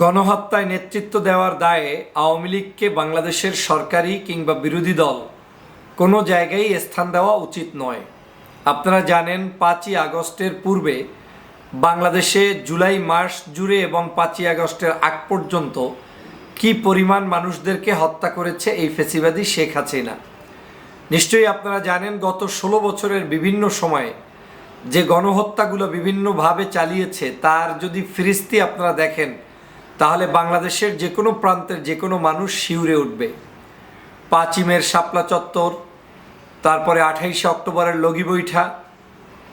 গণহত্যায় নেতৃত্ব দেওয়ার দায়ে আওয়ামী লীগকে বাংলাদেশের সরকারি কিংবা বিরোধী দল কোনো জায়গায় স্থান দেওয়া উচিত নয়। আপনারা জানেন, পাঁচই আগস্টের পূর্বে বাংলাদেশে জুলাই মাস জুড়ে এবং পাঁচই আগস্টের আগ পর্যন্ত কি পরিমাণ মানুষদেরকে হত্যা করেছে এই ফেসিবাদী শেখ হাসিনা? নিশ্চয়ই আপনারা জানেন, গত ষোলো বছরের বিভিন্ন সময়ে যে গণহত্যাগুলো বিভিন্নভাবে চালিয়েছে, তার যদি ফিরিস্তি আপনারা দেখেন তাহলে বাংলাদেশের যে কোনো প্রান্তের যে কোনো মানুষ শিউরে উঠবে। পাঁচিমের শাপলা চত্বর, তারপরে আঠাইশে অক্টোবরের লগি বৈঠা,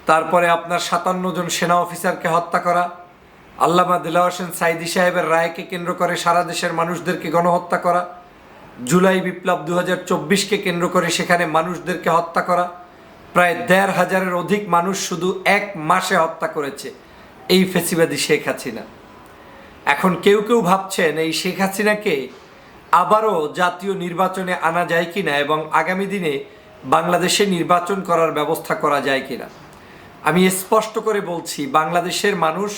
তারপরে আপনার সাতান্ন জন সেনা অফিসারকে হত্যা করা, আল্লামা দিলা হোসেন সাইদি সাহেবের রায়কে কেন্দ্র করে সারা দেশের মানুষদেরকে গণহত্যা করা, জুলাই বিপ্লব দু হাজার চব্বিশকে কেন্দ্র করে সেখানে মানুষদেরকে হত্যা করা, প্রায় দেড় হাজারের অধিক মানুষ শুধু এক মাসে হত্যা করেছে এই ফেসিবাদী শেখ হাসিনা। এখন কেউ কেউ ভাবছেন এই শেখ হাসিনাকে আবারও জাতীয় নির্বাচনে আনা যায় কি না এবং আগামী দিনে বাংলাদেশে নির্বাচন করার ব্যবস্থা করা যায় কি না আমি স্পষ্ট করে বলছি, বাংলাদেশের মানুষ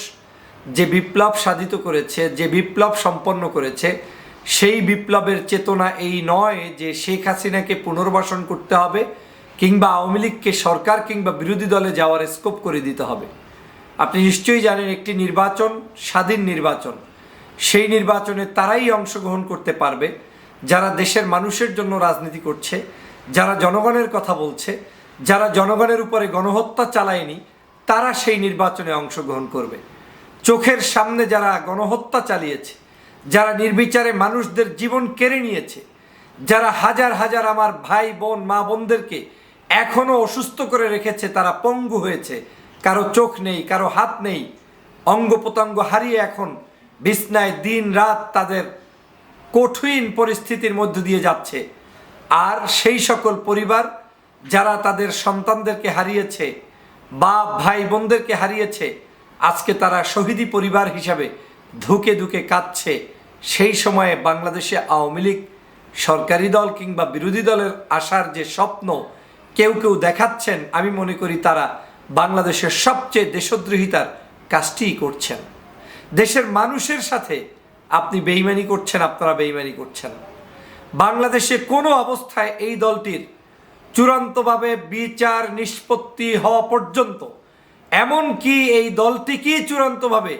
যে বিপ্লব সাধিত করেছে, যে বিপ্লব সম্পন্ন করেছে, সেই বিপ্লবের চেতনা এই নয় যে শেখ হাসিনাকে পুনর্বাসন করতে হবে কিংবা আওয়ামী লীগকে সরকার কিংবা বিরোধী দলে যাওয়ার স্কোপ করে দিতে হবে। আপনি নিশ্চয়ই জানেন একটি নির্বাচন স্বাধীন নির্বাচন। সেই নির্বাচনে তারাই অংশগ্রহণ করতে পারবে। যারা দেশের মানুষের জন্য রাজনীতি করছে, যারা জনগণের কথা বলছে, যারা জনগণের উপরে গণহত্যা চালায়নি, তারা সেই নির্বাচনে অংশগ্রহণ করবে। চোখের সামনে যারা গণহত্যা চালিয়েছে, যারা নির্বিচারে মানুষদের জীবন কেড়ে নিয়েছে, যারা হাজার হাজার আমার ভাই, বোন, মা বোনদেরকে এখনও অসুস্থ করে রেখেছে, তারা পঙ্গু হয়েছে। কারও চোখ নেই, কারও হাত নেই অঙ্গ প্রত্যঙ্গ হারিয়ে এখন বিছনায় দিন রাত তাদের কঠিন পরিস্থিতির মধ্য দিয়ে যাচ্ছে। আর সেই সকল পরিবার যারা তাদের সন্তানদেরকে হারিয়েছে বা ভাই, বোনদেরকে হারিয়েছে, আজকে তারা শহীদি পরিবার হিসাবে ধুকে ধুকে কাঁদছে। সেই সময়ে বাংলাদেশে আওয়ামী লীগ সরকারি দল কিংবা বিরোধী দলের আসার যে স্বপ্ন কেউ কেউ দেখাচ্ছেন, আমি মনে করি তারা বাংলাদেশের সবচেয়ে দেশদ্রোহিতার কাজটিই করছেন। দেশের মানুষের সাথে আপনি বেইমানি করছেন, আপনারা বেইমানি করছেন। বাংলাদেশে কোনো অবস্থায় এই দলটির চূড়ান্তভাবে বিচার নিষ্পত্তি হওয়া পর্যন্ত এমনকি এই দলটিকেই চূড়ান্তভাবে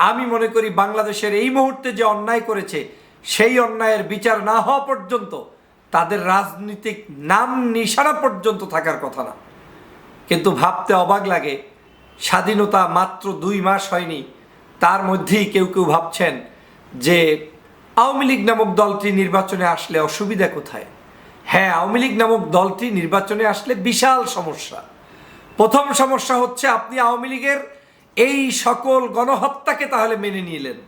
আমি মনে করি বাংলাদেশের এই মুহূর্তে যে অন্যায় করেছে, সেই অন্যায়ের বিচার না হওয়া পর্যন্ত তাদের রাজনীতিক নাম নিশানা পর্যন্ত থাকার কথা না। কিন্তু ভাবতে অবাক লাগে, স্বাধীনতা মাত্র দুই মাস হয়নি তার মধ্যেই কেউ কেউ ভাবছেন যে আওয়ামী লীগ নামক দলটি নির্বাচনে আসলে অসুবিধা কোথায়? হ্যাঁ আওয়ামী লীগ নামক দলটি নির্বাচনে আসলে বিশাল সমস্যা। প্রথম সমস্যা হচ্ছে আপনি আওয়ামী লীগের এই সকল গণহত্যাকে তাহলে মেনে নিলেন।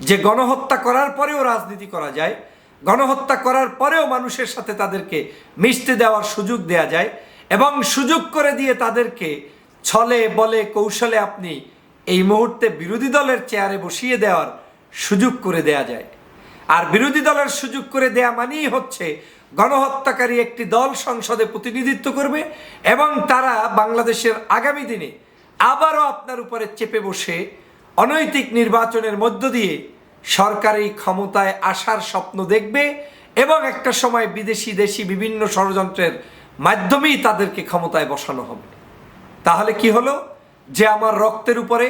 যে গণহত্যা করার পরেও রাজনীতি করা যায়, গণহত্যা করার পরেও মানুষের সাথে তাদেরকে মিশতে দেওয়ার সুযোগ দেয়া যায় এবং সুযোগ করে দিয়ে তাদেরকে ছলে বলে কৌশলে আপনি এই মুহূর্তে বিরোধী দলের চেয়ারে বসিয়ে দেওয়ার সুযোগ করে দেয়া যায়। আর বিরোধী দলের সুযোগ করে দেয়া মানেই হচ্ছে গণহত্যাকারী একটি দল সংসদে প্রতিনিধিত্ব করবে এবং তারা বাংলাদেশের আগামী দিনে আবারও আপনার উপরে চেপে বসে অনৈতিক নির্বাচনের মধ্য দিয়ে সরকারি ক্ষমতায় আসার স্বপ্ন দেখবে এবং একটা সময় বিদেশি দেশি বিভিন্ন ষড়যন্ত্রের মাধ্যমেই তাদেরকে ক্ষমতায় বসানো হবে। তাহলে কি হলো? যে আমার রক্তের উপরে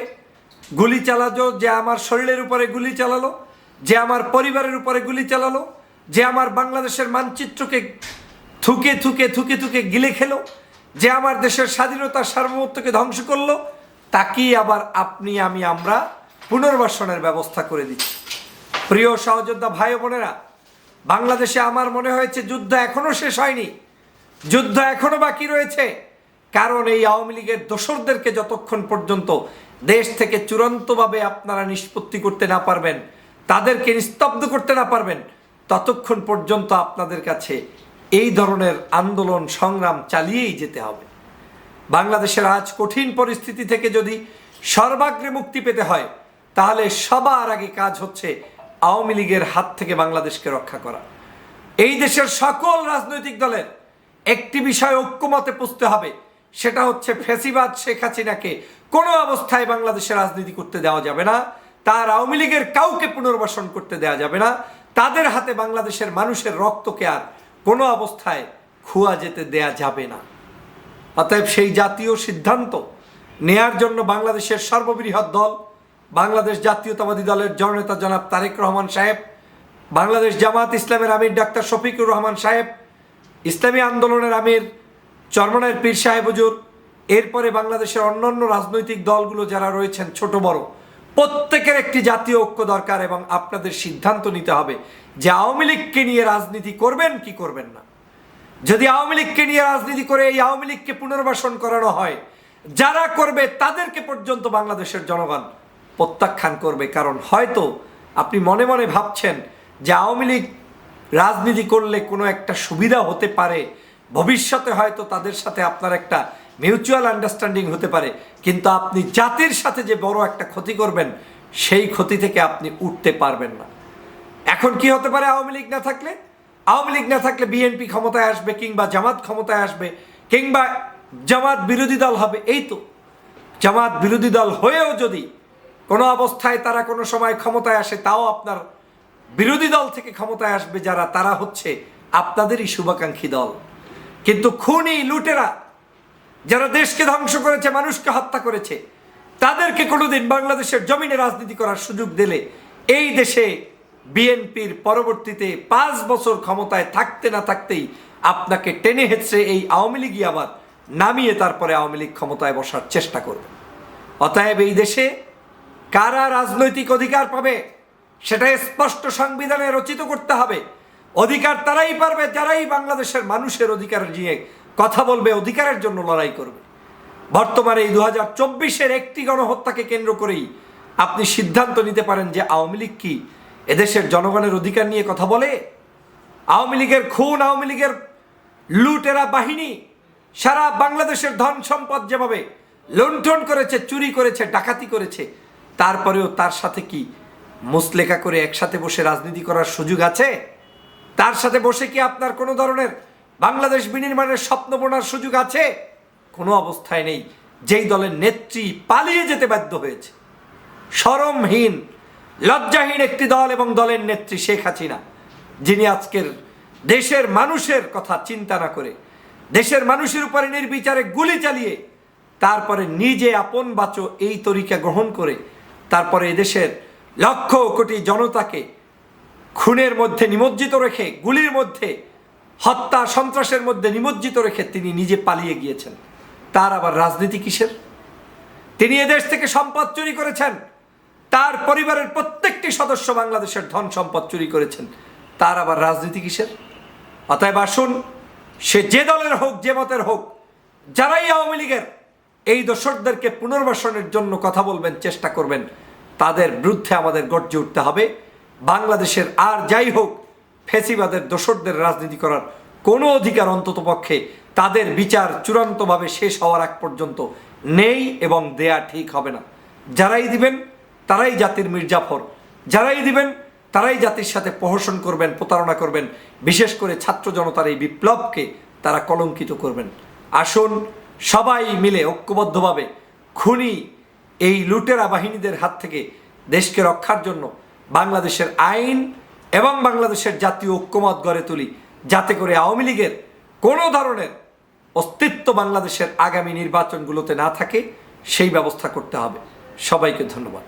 গুলি চালালো, যে আমার শরীরের উপরে গুলি চালালো, যে আমার পরিবারের উপরে গুলি চালালো, যে আমার বাংলাদেশের মানচিত্রকে থুকে থুকে থুকে থুকে গিলে খেলো, যে আমার দেশের স্বাধীনতার সার্বভৌমত্বকে ধ্বংস করল, তাকেই আবার আপনি, আমি, আমরা পুনর্বাসনের ব্যবস্থা করে দিচ্ছি। প্রিয় সহযোদ্ধা ভাই বোনেরা, বাংলাদেশে আমার মনে হয়েছে যুদ্ধ এখনও শেষ হয়নি, যুদ্ধ এখনও বাকি রয়েছে। কারণ এই আওয়ামী লীগের দোসরদেরকে যতক্ষণ পর্যন্ত দেশ থেকে চূড়ান্তভাবে আপনারা নিষ্পত্তি করতে না পারবেন, তাদেরকে নিস্তব্ধ করতে না পারবেন, ততক্ষণ পর্যন্ত আপনাদের কাছে এই ধরনের আন্দোলন সংগ্রাম চালিয়েই যেতে হবে। বাংলাদেশের আজ কঠিন পরিস্থিতি থেকে যদি সর্বাগ্রে মুক্তি পেতে হয়, তাহলে সবার আগে কাজ হচ্ছে আওয়ামী লীগের হাত থেকে বাংলাদেশকে রক্ষা করা। এই দেশের সকল রাজনৈতিক দলের একটি বিষয় ঐক্যমতে পুষতে হবে সেটা হচ্ছে ফেসিবাদ শেখ হাসিনাকে কোনো অবস্থায় বাংলাদেশে রাজনীতি করতে দেওয়া যাবে না। তার আওয়ামী লীগের কাউকে পুনর্বাসন করতে দেওয়া যাবে না। তাদের হাতে বাংলাদেশের মানুষের রক্তকে আর কোনো অবস্থায় খুয়া যেতে দেয়া যাবে না। অতএব সেই জাতীয় সিদ্ধান্ত নেয়ার জন্য বাংলাদেশের সর্ববৃহৎ দল, বাংলাদেশ জাতীয়তাবাদী দলের জননেতা জনাব তারেক রহমান সাহেব, বাংলাদেশ জামাত ইসলামের আমির ডাক্তার শফিকুর রহমান সাহেব, ইসলামী আন্দোলনের আমির চরমনায়ের পীর সাহেব হুজুর, এরপরে বাংলাদেশের অন্যান্য রাজনৈতিক দলগুলো যারা রয়েছেন, ছোট বড়, প্রত্যেকের একটি জাতীয় ঐক্য দরকার এবং আপনাদের সিদ্ধান্ত নিতে হবে যে আওয়ামী লীগকে নিয়ে রাজনীতি করবেন কি করবেন না। যদি আওয়ামী লীগকে নিয়ে রাজনীতি করে এই আওয়ামী লীগকে পুনর্বাসন করানো হয়, যারা করবে তাদেরকে পর্যন্ত বাংলাদেশের জনগণ প্রত্যাখ্যান করবে। কারণ হয়তো আপনি মনে মনে ভাবছেন যে আওয়ামী লীগ রাজনীতি করলে কোনো একটা সুবিধা হতে পারে ভবিষ্যতে হয়তো তাদের সাথে আপনার একটা মিউচুয়াল আন্ডারস্ট্যান্ডিং হতে পারে, কিন্তু আপনি জাতির সাথে যে বড় একটা ক্ষতি করবেন, সেই ক্ষতি থেকে আপনি উঠতে পারবেন না। এখন কি হতে পারে আওয়ামী লীগ না থাকলে? আওয়ামী লীগ না থাকলে বিএনপি ক্ষমতায় আসবে কিংবা জামাত ক্ষমতায় আসবে, কিংবা জামাত বিরোধী দল হবে, এই তো। জামাত বিরোধী দল হয়েও যদি কোনো অবস্থায় তারা কোনো সময় ক্ষমতায় আসে, তাও আপনার বিরোধী দল থেকে ক্ষমতায় আসবে যারা, তারা হচ্ছে আপনাদেরই শুভাকাঙ্ক্ষী দল। কিন্তু খুনি লুটেরা যারা দেশকে ধ্বংস করেছে, মানুষকে হত্যা করেছে, তাদেরকে কোনোদিন বাংলাদেশের জমিনে রাজনীতি করার সুযোগ দিলে এই দেশে বিএনপির পরবর্তীতে পাঁচ বছর ক্ষমতায় থাকতে না থাকতেই আপনাকে টেনে হেঁচড়ে এই আওয়ামী লীগই আবার নামিয়ে তারপরে আওয়ামী লীগ ক্ষমতায় বসার চেষ্টা করবে। অতএব এই দেশে কারা রাজনৈতিক অধিকার পাবে, সেটা স্পষ্ট সংবিধানে রচিত করতে হবে। অধিকার তারাই পারবে, যারাই বাংলাদেশের মানুষের অধিকার নিয়ে কথা বলবে, অধিকারের জন্য লড়াই করবে। বর্তমানে এই দু হাজার চব্বিশের একটি গণহত্যাকে কেন্দ্র করেই আপনি সিদ্ধান্ত নিতে পারেন যে আওয়ামী লীগ কি এদেশের জনগণের অধিকার নিয়ে কথা বলে? আওয়ামী লীগের খুন, আওয়ামী লীগের লুটেরা বাহিনী সারা বাংলাদেশের ধন সম্পদ যেভাবে লুণ্ঠন করেছে, চুরি করেছে, ডাকাতি করেছে, তারপরেও তার সাথে কি মুসলেখা করে একসাথে বসে রাজনীতি করার সুযোগ আছে? তার সাথে বসে কি আপনার কোনো ধরনের বাংলাদেশ বিনির্মাণের স্বপ্ন বোনার সুযোগ আছে? কোনো অবস্থায় নেই। যেই দলের নেত্রী পালিয়ে যেতে বাধ্য হয়েছে। সরমহীন লজ্জাহীন একটি দল এবং দলের নেত্রী শেখ হাসিনা, যিনি আজকের দেশের মানুষের কথা চিন্তা না করে, দেশের মানুষের উপরে নির্বিচারে গুলি চালিয়ে, তারপরে নিজে আপন বাঁচো এই তরিকা গ্রহণ করে, তারপরে এদেশের লক্ষ কোটি জনতাকে খুনের মধ্যে নিমজ্জিত রেখে, গুলির মধ্যে, হত্যা, সন্ত্রাসের মধ্যে নিমজ্জিত রেখে তিনি নিজে পালিয়ে গিয়েছেন। তার আবার রাজনীতি কিসের? তিনি এদেশ থেকে সম্পদ চুরি করেছেন। তার পরিবারের প্রত্যেকটি সদস্য বাংলাদেশের ধন সম্পদ চুরি করেছেন। তার আবার রাজনীতি কিসের? অতএব আসুন, সে যে দলের হোক, যে মতের হোক, যারাই আওয়ামী লীগের, এই দোসরদেরকে পুনর্বাসনের জন্য কথা বলবেন, চেষ্টা করবেন, তাদের বিরুদ্ধে আমাদের গর্জে উঠতে হবে। বাংলাদেশের আর যাই হোক ফেসিবাদের দোসরদের রাজনীতি করার কোনো অধিকার অন্তত পক্ষে তাদের বিচার চূড়ান্তভাবে শেষ হওয়ার আগ পর্যন্ত নেই এবং দেয়া ঠিক হবে না। যারাই দিবেন, তারাই জাতির মির্জাফর। যারাই দিবেন, তারাই জাতির সাথে প্রহসন করবেন, প্রতারণা করবেন। বিশেষ করে ছাত্র জনতার এই বিপ্লবকে তারা কলঙ্কিত করবেন। আসুন সবাই মিলে ঐক্যবদ্ধভাবে খুনি এই লুটেরা বাহিনীদের হাত থেকে দেশকে রক্ষার জন্য বাংলাদেশের আইন এবং বাংলাদেশের জাতীয় ঐক্যমত গড়ে তুলি। যাতে করে আওয়ামী লীগের কোনো ধরনের অস্তিত্ব বাংলাদেশের আগামী নির্বাচনগুলোতে না থাকে, সেই ব্যবস্থা করতে হবে। সবাইকে ধন্যবাদ।